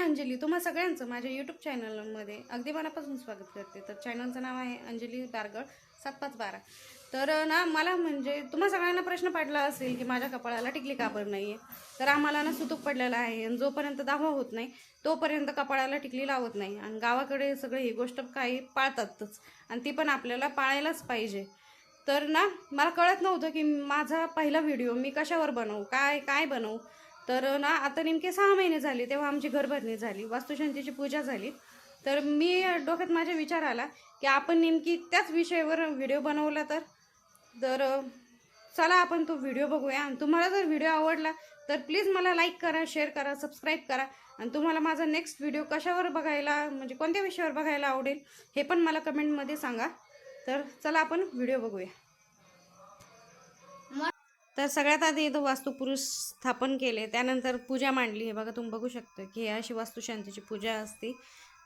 अंजली तुम्हा सगळ्यांचं माझ्या यूट्यूब चॅनलमध्ये अगदी मनापासून स्वागत करते. तर चॅनलचं नाव आहे अंजली बारगळ सात पाच बारा. तर ना मला म्हणजे तुम्हा सगळ्यांना प्रश्न पडला असेल की माझ्या कपाळाला टिकली काबर नाही आहे तर आम्हाला ना सुतूक पडलेला आहे आणि जोपर्यंत दावा होत नाही तोपर्यंत कपाळाला टिकली लावत नाही. आणि गावाकडे सगळे ही गोष्ट काही पाळतातच. आणि ती पण आपल्याला पाळायलाच पाहिजे. तर ना मला कळत नव्हतं की माझा पहिला व्हिडिओ मी कशावर बनवू काय काय बनवू. तर ना आता नेमके सहा महिने झाले तेव्हा आमची घरभरणी झाली वास्तुशांतीची पूजा झाली. तर मी डोक्यात माझ्या विचार आला की आपण नेमकी त्याच विषयावर व्हिडिओ बनवला तर? तर चला आपण तो व्हिडिओ बघूया. आणि तुम्हाला जर व्हिडिओ आवडला तर प्लीज मला लाईक करा शेअर करा सबस्क्राईब करा. आणि तुम्हाला माझा नेक्स्ट व्हिडिओ कशावर बघायला म्हणजे कोणत्या विषयावर बघायला आवडेल हे पण मला कमेंटमध्ये सांगा. तर चला आपण व्हिडिओ बघूया. तर सगळ्यात आधी इथं वास्तुपुरुष स्थापन केले. त्यानंतर पूजा मांडली. हे बघा तुम्ही बघू शकता की हे अशी वास्तुशांतीची पूजा असते.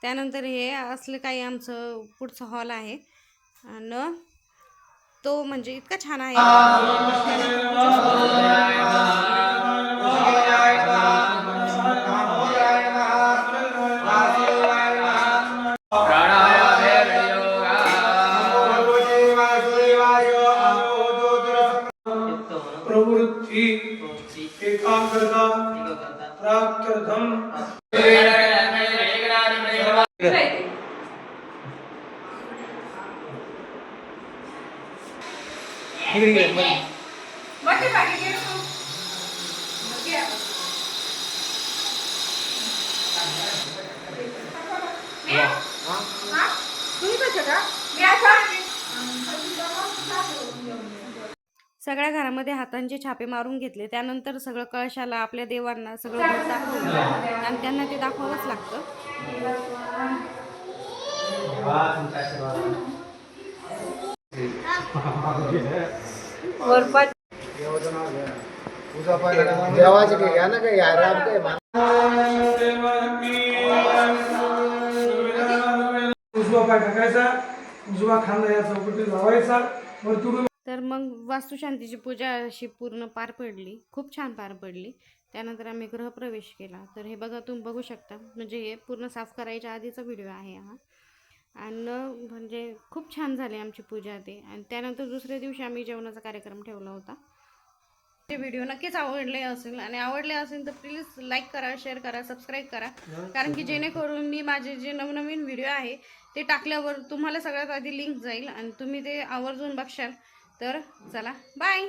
त्यानंतर हे असलं काही आमचं पुढचं हॉल आहे. न तो म्हणजे इतका छान आहे. प्रवृत्ति। एकाग्रता। प्राक्तर्थम मोटे पाके के तो मत गया मैं हाँ हाँ सगळ्या घरामध्ये हातांचे छापे मारून घेतले. त्यानंतर सगळं कळशाला आपल्या देवांना सगळं दाखवलं आणि त्यांना ते दाखवावंच लागतं. घ्या ना काही उजवा पाय टाकायचा उजवा खांदा या चौकटीत लावायचा. वरतून तर मग वास्तुशांतीची पूजा अशी पूर्ण पार पडली. खूप छान पार पडली. त्यानंतर आम्ही गृहप्रवेश केला. तर हे बघा तुम्ही बघू शकता. म्हणजे हे पूर्ण साफ करायच्या आधीचा व्हिडिओ आहे हा. आणि म्हणजे खूप छान झाली आमची पूजा ते. आणि त्यानंतर दुसऱ्या दिवशी आम्ही जेवणाचा कार्यक्रम ठेवला होता. ते व्हिडिओ नक्कीच आवडले असेल आणि आवडले असेल तर प्लीज लाईक करा शेअर करा सबस्क्राईब करा. कारण की जेणेकरून मी माझे जे नवनवीन व्हिडिओ आहे ते टाकल्यावर तुम्हाला सगळ्यात आधी लिंक जाईल. आणि तुम्ही ते आवर्जून बघशाल. तर चला बाय